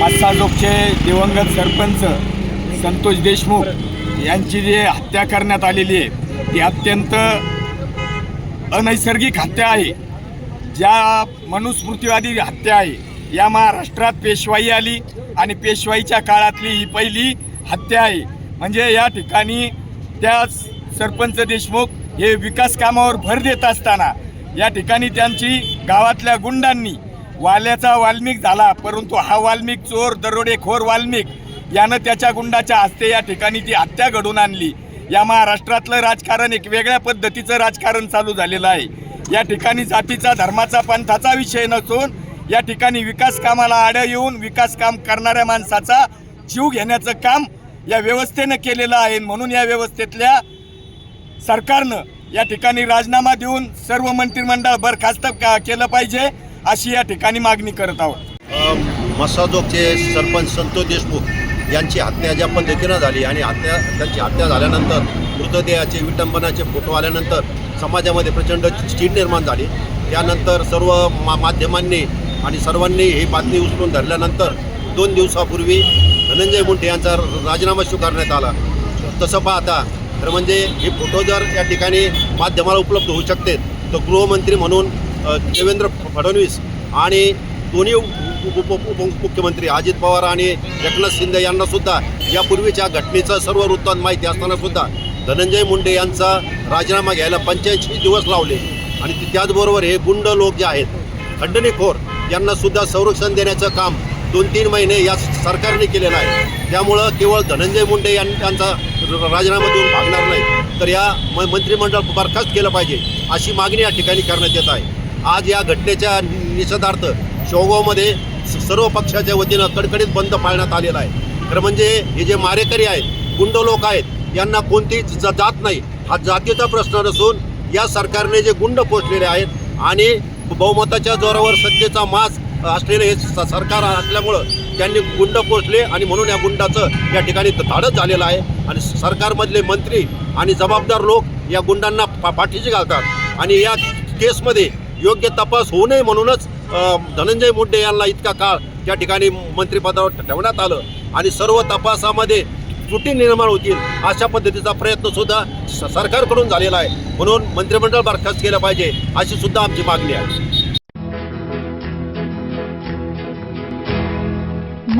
मस्साजोगचे दिवंगत सरपंच संतोष देशमुख यांची जी हत्या करण्यात आलेली आहे ती अत्यंत अनैसर्गिक हत्या आहे. ज्या मनुस्मृतीवादी हत्या आहे या महाराष्ट्रात पेशवाई आली आणि पेशवाईच्या काळातली ही पहिली हत्या आहे. म्हणजे या ठिकाणी त्याच सरपंच देशमुख हे विकास कामावर भर देत असताना या ठिकाणी त्यांची गावातल्या गुंडांनी वाल्याचा वाल्मिक झाला परंतु हा वाल्मिक चोर दरोडेखोर वाल्मिक यानं त्याच्या गुंडाच्या हस्ते या ठिकाणी ती हत्या घडून आणली. या महाराष्ट्रातलं राजकारण एक वेगळ्या पद्धतीचं राजकारण चालू झालेलं आहे. या ठिकाणी जातीचा धर्माचा पंथाचा विषय नसून या ठिकाणी विकास कामाला आड येऊन विकास काम करणाऱ्या माणसाचा जीव घेण्याचं काम या व्यवस्थेनं केलेलं आहे. म्हणून या व्यवस्थेतल्या सरकारनं या ठिकाणी राजीनामा देऊन सर्व मंत्रिमंडळ बरखास्त का- केलं पाहिजे अशी या ठिकाणी मागणी करत आहोत. मसाजोगचे सरपंच संतोष देशमुख यांची हत्या ज्या पद्धतीनं झाली आणि हत्या त्यांची हत्या झाल्यानंतर मृतदेहाचे विटंबनाचे फोटो आल्यानंतर समाजामध्ये प्रचंड चीड निर्माण झाली. त्यानंतर सर्व मा माध्यमांनी आणि सर्वांनी ही बातमी उचलून धरल्यानंतर दोन दिवसापूर्वी धनंजय मुंडे यांचा राजीनामा स्वीकारण्यात आला. तसं पाहता तर म्हणजे हे फोटो जर या ठिकाणी माध्यमाला उपलब्ध होऊ शकते तर गृहमंत्री म्हणून देवेंद्र फडणवीस आणि दोन्ही उप उप मुख्यमंत्री अजित पवार आणि एकनाथ शिंदे यांना सुद्धा यापूर्वीच्या घटनेचं सर्व वृत्तांत माहिती असताना सुद्धा धनंजय मुंडे यांचा राजीनामा घ्यायला पंच्याऐंशी दिवस लावले. आणि त्याचबरोबर हे गुंड लोक जे आहेत खंडणीखोर यांना सुद्धा संरक्षण देण्याचं काम दोन तीन महिने या सरकारने केलेला आहे त्यामुळं केवळ धनंजय मुंडे यां यांचा राजीनामा देऊन भागणार नाही. तर या म मंत्रिमंडळ बरखास्त केलं पाहिजे अशी मागणी या ठिकाणी करण्यात येत आहे. आज या घटनेच्या निषेधार्थ शेवगावमध्ये सर्व पक्षाच्या वतीनं कडकडीत बंद पाळण्यात आलेला आहे. तर म्हणजे हे जे मारेकरी आहेत गुंड लोक आहेत यांना कोणतीही ज- जात नाही हा जातीचा प्रश्न नसून या सरकारने जे गुंड पोचलेले आहेत आणि बहुमताच्या जोरावर सत्तेचा मास असलेले हे स- सरकार असल्यामुळं त्यांनी गुंड पोचले आणि म्हणून या गुंडाचं या ठिकाणी धाडस झालेलं आहे. आणि सरकारमधले मंत्री आणि जबाबदार लोक या गुंडांना पा पाठीशी घालतात. आणि या केसमध्ये योग्य तपास होऊ नये म्हणूनच धनंजय मुंडे यांना इतका काळ त्या ठिकाणी मंत्रिपदावर ठेवण्यात आलं. आणि सर्व तपासामध्ये त्रुटी निर्माण होतील अशा पद्धतीचा प्रयत्न सुद्धा स- सरकारकडून झालेला आहे. म्हणून मंत्रिमंडळ बरखास्त केलं पाहिजे अशी सुद्धा आमची मागणी आहे.